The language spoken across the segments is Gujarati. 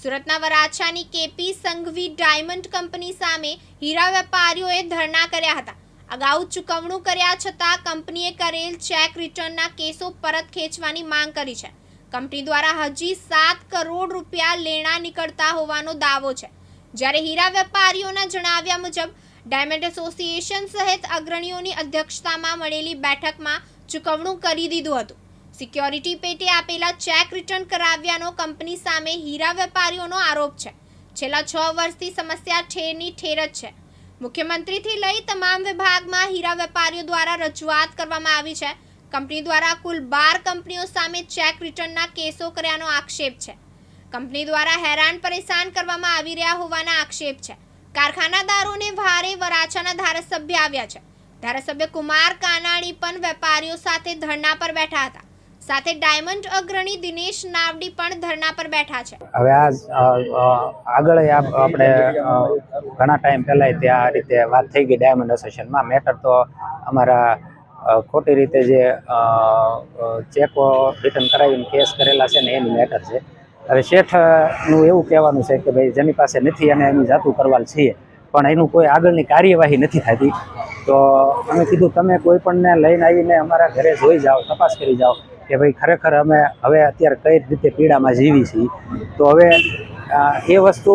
સુરતના વરાછાની કેપી સંઘવી ડાયમંડ કંપની સામે હીરા વેપારીઓએ ધરણા કર્યા હતા. અગાઉ ચૂકવણું કર્યા છતાં કંપનીએ કરેલ ચેક રિટર્નના કેસો પરત ખેંચવાની માંગ કરી છે. કંપની દ્વારા હજી સાત કરોડ રૂપિયા લેણા નીકળતા હોવાનો દાવો છે. જ્યારે હીરા વેપારીઓના જણાવ્યા મુજબ, ડાયમંડ એસોસિએશન સહિત અગ્રણીઓની અધ્યક્ષતામાં મળેલી બેઠકમાં ચૂકવણું કરી દીધું હતું. સિક્યોરિટી પેટે આપેલા ચેક રિટર્ન કરાવ્યાનો કંપની સામે હીરા વેપારીઓનો આરોપ છે. છેલ્લા છ વર્ષથી સમસ્યા ઠેરની ઠેર જ છે. મુખ્યમંત્રીથી લઈ તમામ વિભાગમાં હીરા વેપારીઓ દ્વારા રજૂઆત કરવામાં આવી છે. કંપની દ્વારા કુલ બાર કંપનીઓ સામે ચેક રિટર્નના કેસો કર્યાનો આક્ષેપ છે. કંપની દ્વારા હેરાન પરેશાન કરવામાં આવી રહ્યા હોવાના આક્ષેપ છે. કારખાનાદારોને ભારે વરાછાના ધારાસભ્ય આવ્યા છે. ધારાસભ્ય કુમાર કાનાણી પણ વેપારીઓ સાથે ધરણા પર બેઠા હતા. સાથે ડાયમંડ અગ્રણી દિનેશ નાવડી પણ ધરણા પર બેઠા છે. હવે આ આગળ આપણે ઘણા ટાઈમ પહેલાં ત્યાં આ રીતે વાત થઈ ગઈ ડાયમંડ એસોસિએશનમાં. મેટર તો અમારા ખોટી રીતે જે ચેકો રિટર્ન કરાવીને કેસ કરેલા છે ને એની મેટર છે. હવે શેઠનું એવું કહેવાનું છે કે ભાઈ જેની પાસે નથી અને એની જાતું કરવાલ છીએ, પણ એનું કોઈ આગળની કાર્યવાહી નથી થતી. તો અમે કીધું, તમે કોઈ પણને લઈને આવીને અમારા ઘરે જોઈ જાઓ, તપાસ કરી જાઓ. કે ભાઈ ખરેખર અમે હવે અત્યારે કઈ રીતે પીડામાં જીવી છીએ? તો હવે એ વસ્તુ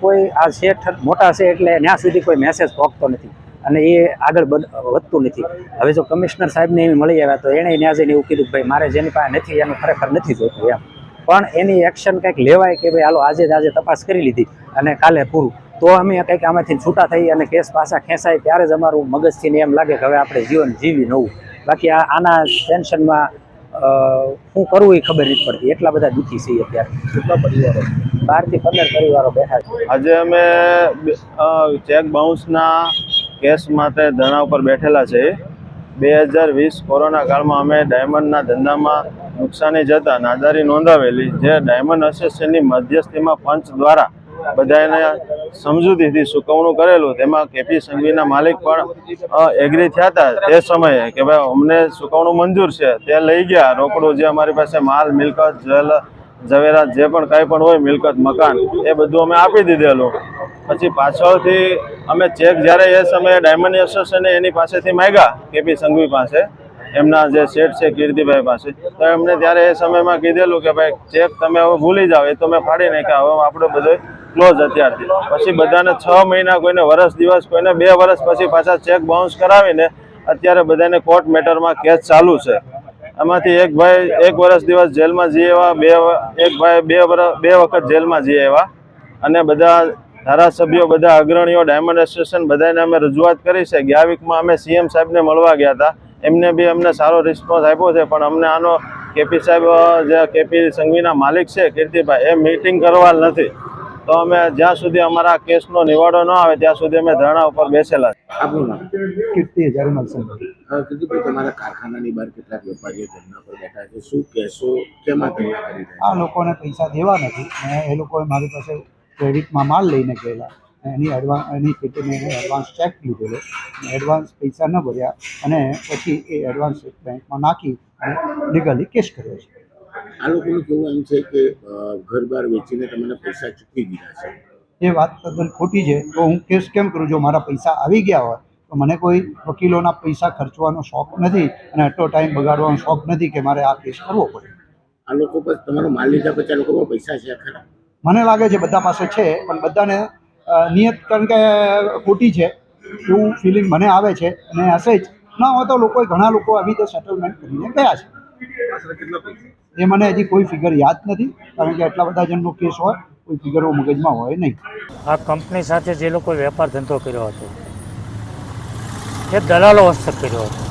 કોઈ આ શેઠ, મોટા છે એટલે ત્યાં સુધી કોઈ મેસેજ પહોંચતો નથી અને એ આગળ વધતું નથી. હવે જો કમિશનર સાહેબને એમ મળી આવ્યા તો એણે ત્યાં જઈને એવું કીધું ભાઈ મારે જેની પાસે નથી, એનું ખરેખર નથી જોતું એમ. પણ એની એક્શન કંઈક લેવાય કે ભાઈ હાલો, આજે જ, આજે તપાસ કરી લીધી અને કાલે પૂરું. તો અમે કંઈક આમાંથી છૂટા થઈ અને કેસ પાછા ખેંચાય ત્યારે જ અમારું મગજથીને એમ લાગે કે હવે આપણે જીવન જીવી નવું. બાકી આના ટેન્શનમાં શું કરવું એ ખબર નથી પડતી. એટલા બધા દુઃખી છીએ અત્યારે. કેટલા પરિવારો બારથી પંદર પરિવારો બેઠા છે. આજે અમે ચેક બાઉન્સના કેસ માટે ધરણા ઉપર બેઠેલા છે. બે હજાર વીસ કોરોના કાળમાં અમે ડાયમંડના ધંધામાં નુકસાની જતા નાદારી નોંધાવેલી, જે ડાયમંડ એસોસિએશનની મધ્યસ્થીમાં પંચ દ્વારા બધાને સમજૂતીથી ચૂકવણું કરેલું, તેમાં કેપી સંઘવીના માલિક પણ એગ્રી થયા હતા તે સમયે કે ભાઈ અમને ચૂકવણું મંજૂર છે, તે લઈ ગયા. રોકડું જે અમારી પાસે માલ, મિલકત, જલ, ઝવેરાત જે પણ કાંઈ પણ હોય, મિલકત, મકાન, એ બધું અમે આપી દીધેલું. પછી પાછળથી અમે ચેક જ્યારે એ સમયે ડાયમંડ એસોસિએશને એની પાસેથી માંગ્યા, કેપી સંઘવી પાસે, એમના જે શેઠ છે કીર્તિભાઈ પાસે, તો એમને ત્યારે એ સમયમાં કીધેલું કે ભાઈ ચેક તમે હવે ભૂલી જાઓ, એ તો મેં ફાડી નાખ્યા, હવે આપણે બધો ક્લોઝ અત્યારથી. પછી બધાને છ મહિના કોઈને વરસ દિવસ, કોઈને બે વર્ષ પછી પાછા ચેક બાઉન્સ કરાવીને અત્યારે બધાને કોર્ટ મેટરમાં કેસ ચાલુ છે. એમાંથી એક ભાઈ એક વર્ષ દિવસ જેલમાં જઈ આવ્યા, બે એક ભાઈ બે વર્ષ બે વખત જેલમાં જઈ આવ્યા. અને બધા ધારાસભ્યો, બધા અગ્રણીઓ ડાયમંડ એસોસિએશન બધાને અમે રજૂઆત કરી છે ગયા અમે સીએમ સાહેબને મળવા ગયા હતા. એમને બી અમને સારો રિસ્પોન્સ આપ્યો છે, પણ અમને આનો કેપી સાહેબ, જે કેપી સંઘવીના માલિક છે, કીર્તિભાઈ, એ મીટિંગ કરવા નથી. તો અમે જ્યાં સુધી અમારા કેસનો નિવાડો ન આવે ત્યાં સુધી અમે ધરણા ઉપર બેસેલા આપનું નામ? કીર્તિ હજારીમલ સંઘ તમારા કારખાનાની બહાર કેટલાક વેપારીઓ ધરણા પર બેઠા છે. શું કહેશો? કેમાં ધરણા કરી આ લોકોને પૈસા દેવા નથી. અને એ લોકોએ મારી પાસે ક્રેડિટમાં માલ લઈને ગયેલા. અને એની એડવાન્સ એની પેટીને એડવાન્સ ચેક લીધેલો. એડવાન્સ પૈસા ન ભર્યા. અને પછી એ એડવાન્સ બેંકમાં નાખી અને લીગલી કેસ કર્યો છે. આ લોકોનું કહેવું એમ છે કે ઘર બહાર વેચીને તમને પૈસા ચૂકવી દીધા છે. એ વાત તદ્દન ખોટી છે. તો હું કેસ કેમ કરું? જો મારા પૈસા આવી ગયા હોય તો મને કોઈ વકીલોના પૈસા ખર્ચવાનો શોખ નથી અને આટલો ટાઈમ બગાડવાનો શોખ નથી કે મારે આ કેસ કરવો પડે. આ લોકો પર તમારો માલ લીધા પછી આ લોકો પર પૈસા છે ખરા? મને લાગે છે બધા પાસે છે પણ બધાને નિયત કારણ કે ખોટી છે એવું ફિલિંગ મને આવે છે અને હશે જ. ના હોય તો લોકોએ ઘણા લોકો આવી રીતે સેટલમેન્ટ કરીને ગયા છે. એ મને હજી કોઈ ફિગર યાદ નથી, કારણ કે આટલા બધા જણનો કેસ હોય, કોઈ ફિગરો મગજમાં હોય નહીં. આ કંપની સાથે જે લોકોએ વેપાર ધંધો કર્યો હતો, એ દલાલો હસ્તક કર્યો હતો.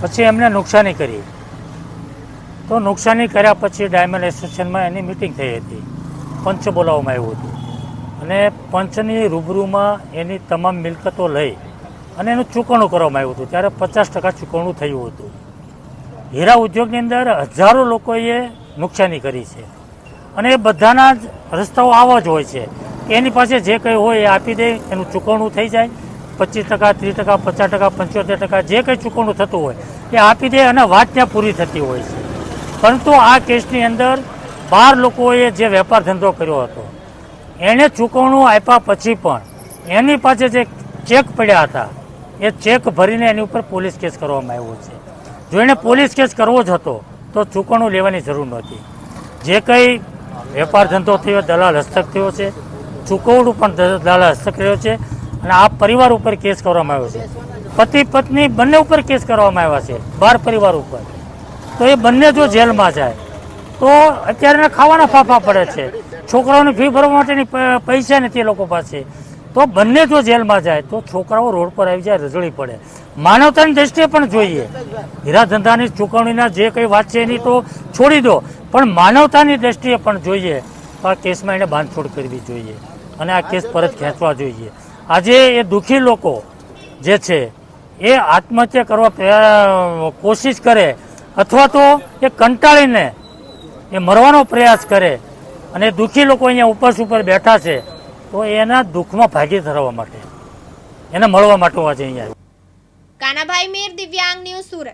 પછી એમને નુકસાની કરી. તો નુકસાની કર્યા પછી ડાયમંડ એસોસિએશનમાં એની મિટિંગ થઈ હતી. પંચ બોલાવવામાં આવ્યું હતું. અને પંચની રૂબરૂમાં એની તમામ મિલકતો લઈ અને એનું ચૂકવણું કરવામાં આવ્યું હતું. ત્યારે પચાસ ટકા ચૂકવણું થયું હતું. હીરા ઉદ્યોગની અંદર હજારો લોકોએ નુકસાની કરી છે. અને એ બધાના જ રસ્તાઓ આવા જ હોય છે. એની પાસે જે કંઈ હોય એ આપી દે, એનું ચૂકવણું થઈ જાય. પચીસ ટકા, ત્રીસ ટકા, પચાસ ટકા, પંચોતેર ટકા જે કંઈ ચૂકવણું થતું હોય એ આપી દે અને વાત ત્યાં પૂરી થતી હોય છે. પરંતુ આ કેસની અંદર બાર લોકોએ જે વેપાર ધંધો કર્યો હતો, એણે ચૂકવણું આપ્યા પછી પણ એની પાસે જે ચેક પડ્યા હતા, એ ચેક ભરીને એની ઉપર પોલીસ કેસ કરવામાં આવ્યો છે. જો એને પોલીસ કેસ કરવો જ હતો, તો ચૂકવણું લેવાની જરૂર નહોતી. જે કંઈ વેપાર ધંધો થયો, દલાલ હસ્તક થયો છે, ચૂકવણું પણ દલાલ હસ્તક રહ્યો છે, અને આ પરિવાર ઉપર કેસ કરવામાં આવ્યો છે. પતિ પત્ની બંને ઉપર કેસ કરવામાં આવ્યા છે, બાર પરિવાર ઉપર. તો એ બંને જો જેલમાં જાય, તો અત્યારે ખાવાના ફાફા પડે છે. છોકરાઓની ફી ભરવા માટેની પૈસા નથી એ લોકો પાસે. તો બંને જો જેલમાં જાય તો છોકરાઓ રોડ પર આવી જાય, રજળી પડે. માનવતાની દ્રષ્ટિએ પણ જોઈએ. હીરા ધંધાની ચૂકવણીના જે કંઈ વાત છે એની તો છોડી દો. પણ માનવતાની દ્રષ્ટિએ પણ જોઈએ તો આ કેસમાં એને બાંધછોડ કરવી જોઈએ અને આ કેસ પરત ખેંચવા જોઈએ. આજે એ દુઃખી લોકો જે છે, એ આત્મહત્યા કરવા કોશિશ કરે અથવા તો એ કંટાળીને એ મરવાનો પ્રયાસ કરે અને દુઃખી લોકો અહીંયા ઉપર ઉપર બેઠા છે તો એના દુઃખમાં ભાગી ધરવા માટે. એને મળવા માટે હું આજે અહીંયા કાનાભાઈ મીર, દિવ્યાંગ ન્યૂઝ સુરત.